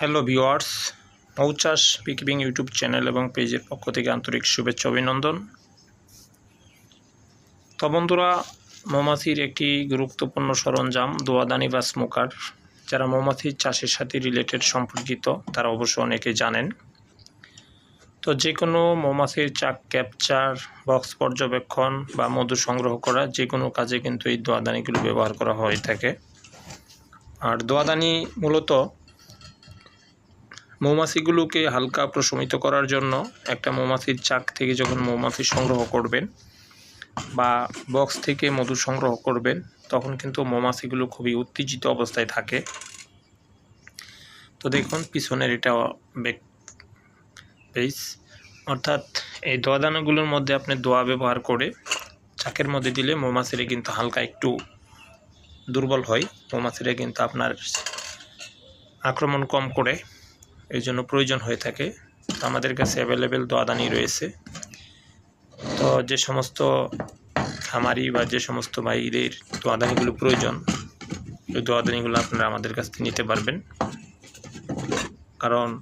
Hello viewers মৌচাষ পিকিপিং YouTube channel এবং পেজের পক্ষ থেকে আন্তরিক শুভেচ্ছা অভিনন্দন। তো মৌমাছির একটি গুরুত্বপূর্ণ সরঞ্জাম দোয়াদানি বা স্মোকার যারা মৌমাছির চাষের সাথে রিলেটেড সম্পর্কিত, তারা অবশ্য অনেকে জানেন। তো যে কোনো মৌমাছির চাক ক্যাপচার বক্স পর্যবেক্ষণ বা মধু সংগ্রহ করা যে কোনো কাজে কিন্তু এই দোয়াদানিগুলো ব্যবহার করা হয়ে থাকে। আর দোয়াদানি মূলত মৌমাছিগুলোকে হালকা প্রশমিত করার জন্য একটা মৌমাছির চাক থেকে যখন মৌমাছি সংগ্রহ করবেন বা বক্স থেকে মধু সংগ্রহ করবেন, তখন কিন্তু মৌমাছিগুলো খুবই উত্তেজিত অবস্থায় থাকে। তো দেখুন, পিছনের এটা ব্যাক অর্থাৎ এই দোয়া দানাগুলোর মধ্যে আপনি দোয়া ব্যবহার করে চাকের মধ্যে দিলে মৌমাছিরা কিন্তু হালকা একটু দুর্বল হয়। মৌমাছিরা কিন্তু আপনার আক্রমণ কম করে এই জন্য প্রয়োজন হয়ে থাকে। তো আমাদের কাছে অ্যাভেলেবেল দোয়াদানি রয়েছে। তো যে সমস্ত খামারি বা যে সমস্ত ভাইদের দোয়াদানিগুলো প্রয়োজন ওই দোয়াদানিগুলো আপনারা আমাদের কাছ থেকে নিতে পারবেন। কারণ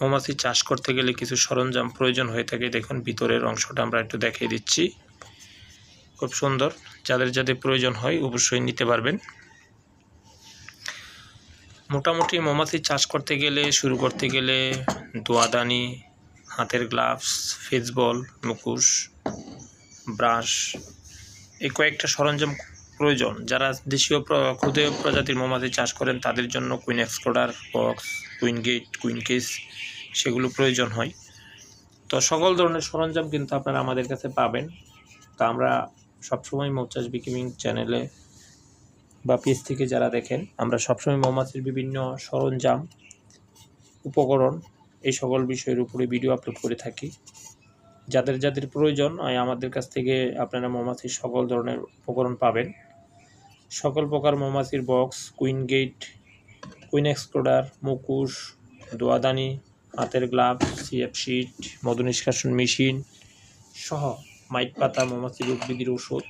মৌমাছি চাষ করতে গেলে কিছু সরঞ্জাম প্রয়োজন হয়ে থাকে। দেখুন, ভিতরের অংশটা আমরা একটু দেখিয়ে দিচ্ছি। খুব সুন্দর। যাদের যাদের প্রয়োজন হয়, অবশ্যই নিতে পারবেন। মোটামুটি মৌমাছি চাষ করতে গেলে, শুরু করতে গেলে দোয়াদানি হাতের গ্লাভস ফেসবল মুখোশ ব্রাশ এই কয়েকটা সরঞ্জাম প্রয়োজন। যারা দেশীয় ক্ষুদে প্রজাতির মৌমাছি চাষ করেন, তাদের জন্য queen exploder box queen gate queen case সেগুলো প্রয়োজন হয়। তো সকল ধরনের সরঞ্জাম কিন্তু আপনারা আমাদের কাছে পাবেন। তা আমরা সবসময় মৌচাষ বিকিমিং চ্যানেলে বা পেজ থেকে যারা দেখেন, আমরা সবসময় মৌমাছির বিভিন্ন সরঞ্জাম, উপকরণ এই সকল বিষয়ের উপরে ভিডিও আপলোড করে থাকি। যাদের যাদের প্রয়োজন আমাদের কাছ থেকে আপনারা মৌমাছির সকল ধরনের উপকরণ পাবেন। সকল প্রকার মৌমাছির box queen gate queen exploder মুকুশ, দোয়াদানি, হাতের গ্লাভ সিএফ শিট মধু নিষ্কাশন মেশিন সহ মাইট পাতা মৌমাছির উদ্ভিদের ওষুধ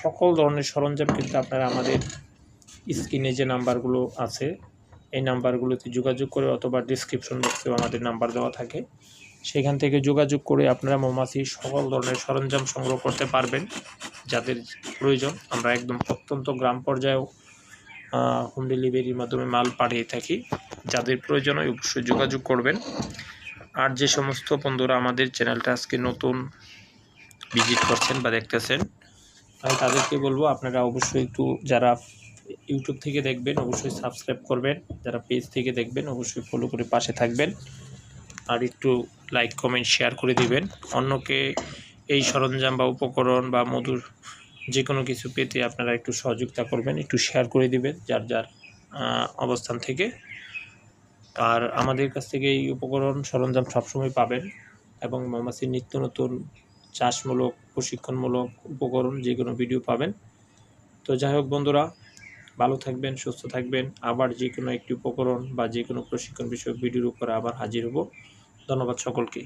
সকল ধরনের সরঞ্জাম কিন্তু আপনারা আমাদের স্ক্রিনে যে নাম্বারগুলো আছে, এই নাম্বারগুলোতে যোগাযোগ করে অথবা ডিসক্রিপশন বক্সেও আমাদের নাম্বার দেওয়া থাকে। সেখান থেকে যোগাযোগ করে আপনারা মৌমাছি সকল ধরনের সরঞ্জাম সংগ্রহ করতে পারবেন, যাদের প্রয়োজন। আমরা একদম অত্যন্ত গ্রাম পর্যায়েও হোম ডেলিভারির মাধ্যমে মাল পাঠিয়ে থাকি। যাদের প্রয়োজন হয় অবশ্যই যোগাযোগ করবেন। আর যে সমস্ত বন্ধুরা আমাদের চ্যানেলটা আজকে নতুন ভিজিট করছেন বা দেখতেছেন আমি তাদেরকে বলব, আপনারা অবশ্যই একটু যারা ইউটিউব থেকে দেখবেন, অবশ্যই সাবস্ক্রাইব করবেন। যারা পেজ থেকে দেখবেন, অবশ্যই ফলো করে পাশে থাকবেন। আর একটু লাইক কমেন্ট শেয়ার করে দিবেন। অন্যকে এই সরঞ্জাম বা উপকরণ বা মধুর যে কোনো কিছু পেতে আপনারা একটু সহযোগিতা করবেন, একটু শেয়ার করে দিবেন যার যার অবস্থান থেকে। আর আমাদের কাছ থেকে এই উপকরণ, সরঞ্জাম সবসময় পাবেন এবং মৌমাছির নিত্য নতুন চাষমূলক, প্রশিক্ষণমূলক উপকরণ যে কোনো ভিডিও পাবেন। তো যাই হোক বন্ধুরা, ভালো থাকবেন, সুস্থ থাকবেন। আবার যে কোনো একটি উপকরণ বা যে কোনো প্রশিক্ষণ বিষয়ক ভিডিওর উপরে আবার হাজির হব। ধন্যবাদ সকলকে।